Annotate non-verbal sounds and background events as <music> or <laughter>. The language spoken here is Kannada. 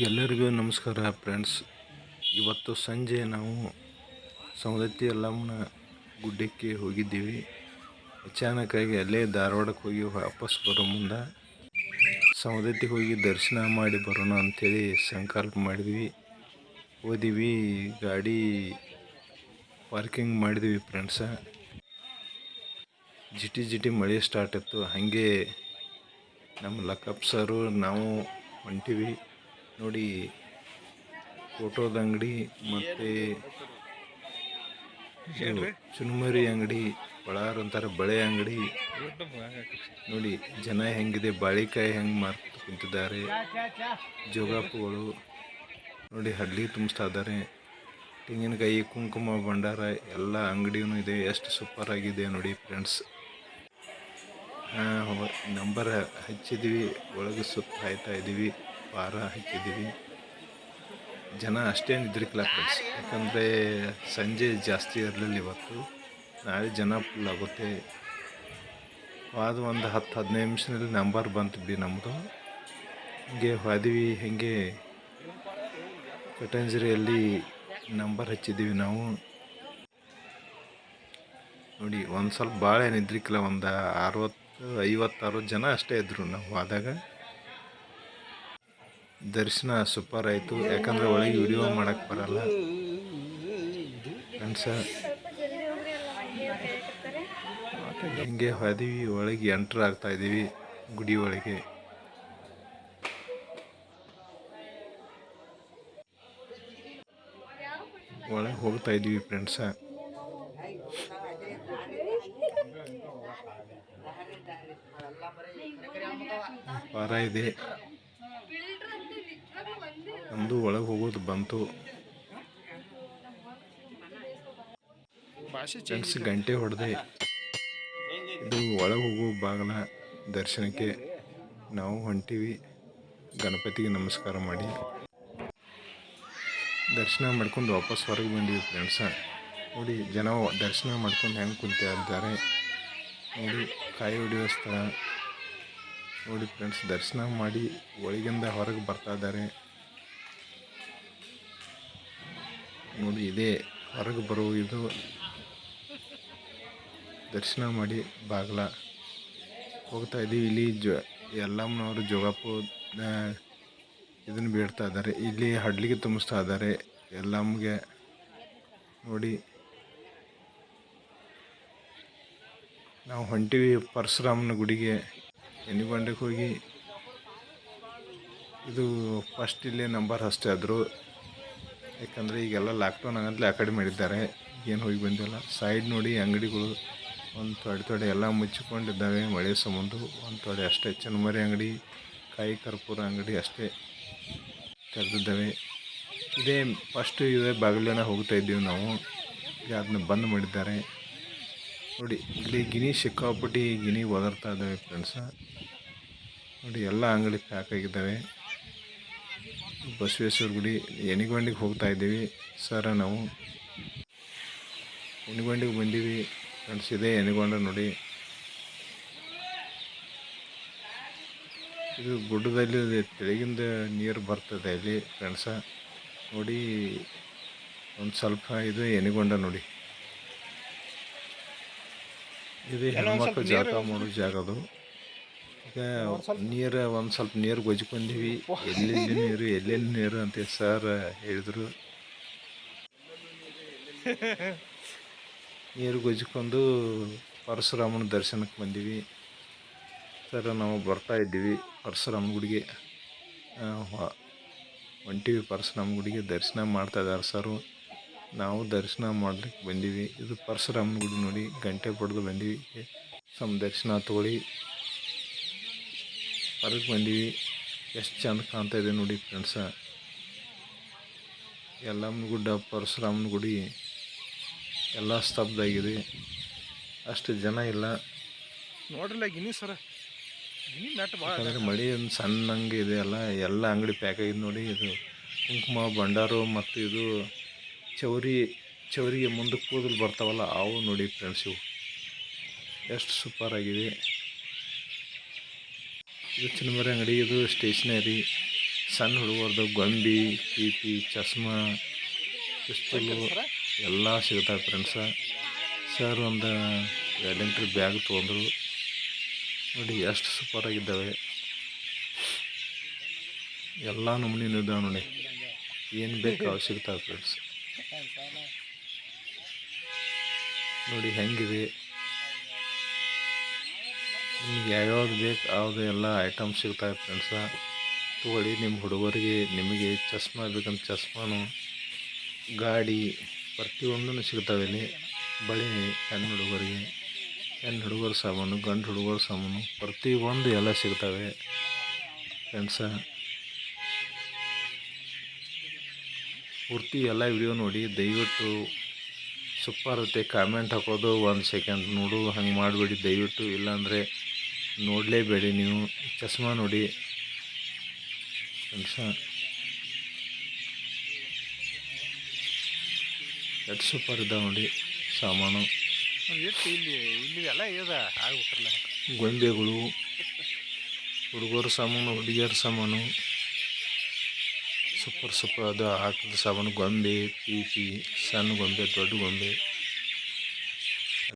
ಎಲ್ಲರಿಗೂ ನಮಸ್ಕಾರ ಫ್ರೆಂಡ್ಸ್. ಇವತ್ತು ಸಂಜೆ ನಾವು ಸವದತ್ತಿ ಯಲ್ಲಮ್ಮನ ಗುಡ್ಡಕ್ಕೆ ಹೋಗಿದ್ದೀವಿ. ಅಚಾನಕ್ಕಾಗಿ ಅಲ್ಲೇ ಧಾರವಾಡಕ್ಕೆ ಹೋಗಿ ವಾಪಸ್ ಬರೋ ಮುಂದೆ ಸವದತ್ತಿಗೆ ಹೋಗಿ ದರ್ಶನ ಮಾಡಿ ಬರೋಣ ಅಂಥೇಳಿ ಸಂಕಲ್ಪ ಮಾಡಿದ್ವಿ. ಹೋದಿವಿ, ಗಾಡಿ ಪಾರ್ಕಿಂಗ್ ಮಾಡಿದ್ವಿ ಫ್ರೆಂಡ್ಸ. ಜಿಟಿ ಜಿಟಿ ಮಳೆ ಸ್ಟಾರ್ಟ್ ಇತ್ತು. ಹಾಗೆ ನಮ್ಮ ಲಕ್ಕಪ್ಪ ಸರು ನಾವು ಹೊಂಟಿವಿ. ನೋಡಿ ಫೋಟೋದ ಅಂಗಡಿ ಮತ್ತೆ ಚುನ್ಮರಿ ಅಂಗಡಿ ಬಳ್ಳಾರ ಅಂತಾರೆ ಬಳೆ ಅಂಗಡಿ. ನೋಡಿ ಜನ ಹೆಂಗಿದೆ ಬಾಳೆಕಾಯಿ ಹೆಂಗ್ ಮಾರ್ತ ಕುಂತಿದ್ದಾರೆ ಜೋಗಾಪುಗಳು. ನೋಡಿ ಹಡ್ಲಿ ತುಂಬಿಸ್ತಾ ಇದ್ದಾರೆ. ತೆಂಗಿನಕಾಯಿ ಕುಂಕುಮ ಭಂಡಾರ ಎಲ್ಲ ಅಂಗಡಿನೂ ಇದೆ. ಎಷ್ಟು ಸೂಪರ್ ಆಗಿದೆ ನೋಡಿ ಫ್ರೆಂಡ್ಸ್ ನಂಬರ್ ಹಚ್ಚಿದ್ವಿ ಒಳಗೆ ಸುತ್ತ ಹಾಯ್ತಾ ಇದ್ದೀವಿ ಪಾರ ಹಾಕಿದ್ದೀವಿ. ಜನ ಅಷ್ಟೇನು ಇದ್ರಿಕಿಲ್ಲ ಫ್ರೆಂಡ್ಸ್ ಯಾಕಂದರೆ ಸಂಜೆ ಜಾಸ್ತಿ ಇರಲಿಲ್ಲ ಇವತ್ತು. ನಾಳೆ ಜನ ಫುಲ್ ಆಗುತ್ತೆ. ಅದು ಒಂದು ಹತ್ತು, ಹದಿನೈದು ನಿಮಿಷದಲ್ಲಿ ನಂಬರ್ ಬಂತು ಬಿ ನಮ್ಮದು ಹಿಂಗೆ ಹೋದ್ವಿ, ಹೇಗೆ ಕಟಂಜರಿಯಲ್ಲಿ ನಂಬರ್ ಹಚ್ಚಿದ್ದೀವಿ ನಾವು. ನೋಡಿ, ಒಂದು ಸ್ವಲ್ಪ ಭಾಳ ಏನು ಇದ್ರಿಕಿಲ್ಲ ಒಂದು ಅರವತ್ತು, ಐವತ್ತಾರು ಜನ ಅಷ್ಟೇ ಇದ್ದರು ನಾವು ಹೋದಾಗ ದರ್ಶನ ಸೂಪರ್ ಆಯಿತು. ಯಾಕಂದರೆ ಒಳಗೆ ವಿಡಿಯೋ ಮಾಡೋಕ್ಕೆ ಬರಲ್ಲ. ಫ್ರೆಂಡ್ಸ ಹಿಂಗೆ ಹೋದೀವಿ ಒಳಗೆ ಎಂಟ್ರ್ ಆಗ್ತಾ ಇದ್ದೀವಿ ಗುಡಿ ಒಳಗೆ. ಒಳಗೆ ಹೋಗ್ತಾ ಇದ್ದೀವಿ ಫ್ರೆಂಡ್ಸ <laughs> ವಾರ ಇದೆ. ನಮ್ಮದು ಒಳಗೆ ಹೋಗೋದು ಬಂತು. ಫ್ರೆಂಡ್ಸ್ ಗಂಟೆ ಹೊಡೆದೆ. ಇದು ಒಳಗೆ ಹೋಗೋ ಬಾಗಲ ದರ್ಶನಕ್ಕೆ ನಾವು ಹೊಂಟೀವಿ. ಗಣಪತಿಗೆ ನಮಸ್ಕಾರ ಮಾಡಿ. ದರ್ಶನ ಮಾಡ್ಕೊಂಡು ವಾಪಸ್ ಹೊರಗೆ ಬಂದಿವಿ ಫ್ರೆಂಡ್ಸ ನೋಡಿ ಜನ ದರ್ಶನ ಮಾಡ್ಕೊಂಡು ಹೆಂಗೆ ಕುಂತ ಇದ್ದಾರೆ ನೋಡಿ ಕಾಯಿ ಹೊಡೆಯೋ ಸ್ಥಳ. ನೋಡಿ ಫ್ರೆಂಡ್ಸ್ ದರ್ಶನ ಮಾಡಿ ಒಳಗಿಂದ ಹೊರಗೆ ಬರ್ತಾ ಇದ್ದಾರೆ. ನೋಡಿ, ಇದೇ ಹೊರಗೆ ಬರೋ ಇದು ದರ್ಶನ ಮಾಡಿ ಬಾಗ್ಲ ಹೋಗ್ತಾ ಇದ್ದೀವಿ. ಇಲ್ಲಿ ಜ, ಯಲ್ಲಮ್ಮನವರು ಜೋಗಪ್ಪ ಇದನ್ನು ಬೇಡ್ತಾ ಇದ್ದಾರೆ. ಇಲ್ಲಿ ಹಡ್ಲಿಗೆ ತುಂಬಿಸ್ತಾ ಇದ್ದಾರೆ. ಯಲ್ಲಮ್ಮಗೆ ನೋಡಿ. ನಾವು ಹೊಂಟಿವಿ ಪರಶುರಾಮನ ಗುಡಿಗೆ. ಎನಿಗೊಂಡಕ್ಕೆ ಹೋಗಿ. ಇದು ಫಸ್ಟ್ ಇಲ್ಲೇ ನಂಬರ್ ಅಷ್ಟೇ ಆದರು ಯಾಕಂದರೆ ಈಗೆಲ್ಲ ಲಾಕ್ಡೌನ್ ಆಗಂತಲೇ ಆ ಕಡೆ ಮಾಡಿದ್ದಾರೆ. ಏನು ಹೋಗಿ ಬಂದಿಲ್ಲ. ಸೈಡ್ ನೋಡಿ ಅಂಗಡಿಗಳು ಒಂದು ತೊಡೆ ತೊಡೆ ಎಲ್ಲ ಮುಚ್ಚಿಕೊಂಡಿದ್ದಾವೆ. ಮಳೆ ಸಂಬಂಧ ಒಂದು ತೊಡೆ ಅಷ್ಟೇ. ಚನ್ಮರಿ ಅಂಗಡಿ, ಕಾಯಿ ಕರ್ಪೂರ ಅಂಗಡಿ ಅಷ್ಟೇ ತೆರೆದಿದ್ದಾವೆ. ಇದೇ ಫಸ್ಟ್ ಇದೇ ಬಾಗಿಲನ್ನ ಹೋಗ್ತಾ ಇದ್ದೀವಿ ನಾವು. ಅದನ್ನ ಬಂದ್ ಮಾಡಿದ್ದಾರೆ. ನೋಡಿ, ಇಲ್ಲಿ ಗಿನಿ ಸಿಕ್ಕಾಪಟ್ಟಿ ಗಿನಿ ಒದರ್ತಾ ಇದ್ದಾವೆ ಫ್ರೆಂಡ್ಸ ನೋಡಿ, ಎಲ್ಲ ಅಂಗಡಿ ಪ್ಯಾಕ್ ಆಗಿದ್ದಾವೆ. ಬಸವೇಶ್ವರ ಗುಡಿ ಎನಿಗೊಂಡಿಗೆ ಹೋಗ್ತಾ ಇದ್ದೀವಿ. ಸರ ನಾವು ಎನಿಗೊಂಡಿಗೆ ಬಂದೀವಿ. ಫ್ರೆಂಡ್ಸ್ ಇದೆ ಎನಿಗೊಂಡ ನೋಡಿ. ಇದು ಗುಡ್ಡದಲ್ಲಿ ತೆಳಗಿಂದ ನೀರು ಬರ್ತದೆ ಇಲ್ಲಿ ಫ್ರೆಂಡ್ಸ. ನೋಡಿ ಒಂದು ಸ್ವಲ್ಪ ಇದು ಎನಿಗೊಂಡ ನೋಡಿ. ಇದು ಹೆಣ್ಮಕ್ಳು ಜಾಗ ಮಾಡೋ ಜಾಗ ಅದು. ಈಗ ನೀರು ಒಂದು ಸ್ವಲ್ಪ ನೀರು ಗೊಜ್ಕೊಂಡೀವಿ ಎಲ್ಲೆಲ್ಲಿ ನೀರು ಎಲ್ಲೆಲ್ಲಿ ನೀರು ಅಂತ ಸರ್ ಹೇಳಿದರು. ನೀರು ಗೊಜ್ಕೊಂಡು ಪರಶುರಾಮನ ದರ್ಶನಕ್ಕೆ ಬಂದೀವಿ. ಸರ್ ನಾವು ಬರ್ತಾ ಇದ್ದೀವಿ ಪರಶುರಾಮ ಗುಡಿಗೆ. ಹೊಂಟಿವಿ ಪರಶುರಾಮ ಗುಡಿಗೆ ದರ್ಶನ ಮಾಡ್ತಾ ಇದ್ದಾರೆ ಸರು. ನಾವು ದರ್ಶನ ಮಾಡಲಿಕ್ಕೆ ಬಂದೀವಿ. ಇದು ಪರಶುರಾಮನ ಗುಡಿ ನೋಡಿ ಗಂಟೆ ಪಡೆದು ಬಂದೀವಿ. ಸಮ ದರ್ಶನ ತೊಗೊಳ್ಳಿ. ಹೊರಗೆ ಬಂದೀವಿ ಎಷ್ಟು ಚಂದ ಕಾಣ್ತಾ ಇದೆ ನೋಡಿ ಫ್ರೆಂಡ್ಸ ಎಲ್ಲಮ್ಮನ ಗುಡ್ಡ ಪರಶುರಾಮನ ಗುಡಿ ಎಲ್ಲ ಸ್ತಬ್ಧ ಆಗಿದೆ. ಅಷ್ಟು ಜನ ಇಲ್ಲ. ನೋಡ್ರಲ್ಲ ಗಿನಿ ಸರ ಯಾಕಂದರೆ ಮಳೆ ಒಂದು ಸಣ್ಣಂಗೆ ಇದೆ ಅಲ್ಲ ಎಲ್ಲ ಅಂಗಡಿ ಪ್ಯಾಕ್ ಆಗಿದೆ ನೋಡಿ ಇದು ಕುಂಕುಮ ಭಂಡಾರು ಮತ್ತು ಇದು ಚೌರಿ ಚೌರಿಗೆ ಮುಂದೆ ಕೂದಲು ಬರ್ತಾವಲ್ಲ ಅವು ನೋಡಿ ಫ್ರೆಂಡ್ಸ್ ಇವು. ಎಷ್ಟು ಸೂಪರ್ ಆಗಿದೆ. ಇದು ಚಿನ್ನಮರಿ ಅಂಗಡಿ ಇದು ಸ್ಟೇಷನರಿ. ಸಣ್ಣ ಹುಡುಗರ್ದು ಗೊಂಬಿ ಪಿಪಿ ಚಸ್ಮಾ, ಪಿಸ್ತೂಲು ಎಲ್ಲ ಸಿಗ್ತಾವೆ ಫ್ರೆಂಡ್ಸ ಸರ್ ಒಂದು ವ್ಯಾಲೆಂಟ್ರಿ ಬ್ಯಾಗ್ ತೊಗೊಂಡ್ರು. ನೋಡಿ ಎಷ್ಟು ಸೂಪರ್ ಆಗಿದ್ದಾವೆ. ಎಲ್ಲ ನಮೂನಿನೂ ಇದ್ದಾವೆ ನೋಡಿ. ಏನು ಬೇಕು ಅವು ಸಿಗ್ತಾವೆ ಫ್ರೆಂಡ್ಸ್ ನೋಡಿ ಹೆಂಗಿದೆ. ನಿಮ್ಗೆ ಯಾವ್ಯಾವ್ದು ಬೇಕು, ಯಾವುದು ಎಲ್ಲ ಐಟಮ್ ಸಿಗ್ತಾವೆ ಫ್ರೆಂಡ್ಸ ತೊಗೊಳ್ಳಿ. ನಿಮ್ಮ ಹುಡುಗರಿಗೆ ನಿಮಗೆ ಚಸ್ಮಾ ಬೇಕಂತ ಚಸ್ಮಾನು, ಗಾಡಿ ಪ್ರತಿಯೊಂದೂ ಸಿಗ್ತಾವೆ. ಇಲ್ಲಿ ಬಳಿ ಹೆಣ್ಣು ಹುಡುಗರಿಗೆ, ಹೆಣ್ಣು ಹುಡುಗರ ಸಾಮಾನು, ಗಂಡು ಹುಡುಗರ ಸಾಮಾನು ಪ್ರತಿಯೊಂದು ಎಲ್ಲ ಸಿಗ್ತವೆ ಫ್ರೆಂಡ್ಸ ಪೂರ್ತಿ ಎಲ್ಲ ವಿಡಿಯೋ ನೋಡಿ, ದಯವಿಟ್ಟು ಸೂಪರ್ ಇರುತ್ತೆ. ಕಾಮೆಂಟ್ ಹಾಕೋದು ಒಂದು ಸೆಕೆಂಡ್ ನೋಡು, ಹಂಗೆ ಮಾಡಬೇಡಿ. ದಯವಿಟ್ಟು ಇಲ್ಲಾಂದರೆ ನೋಡಲೇಬೇಡಿ ನೀವು. ಚಸ್ಮಾ ನೋಡಿ. ಕೆಲಸ. ಎರಡು ಸೂಪರ್ ಇದ್ದಾವೆ ನೋಡಿ ಸಾಮಾನು. ಇಲ್ಲಿ ಇಲ್ಲಿ ಎಲ್ಲ ಇದೆ ಆಗ್ಬಿಟ್ರಲ್ಲ. ಗೊಂಬೆಗಳು ಹುಡುಗರ ಸಾಮಾನು ಹುಡುಗಿಯರ ಸಾಮಾನು. ಸೂಪರ್ ಸೂಪರ್ ಅದು ಹಾಕಿದ ಸಾಮಾನು. ಗೊಂಬೆ ಪೀಪಿ ಸಣ್ಣ ಗೊಂಬೆ ದೊಡ್ಡ ಗೊಂಬೆ.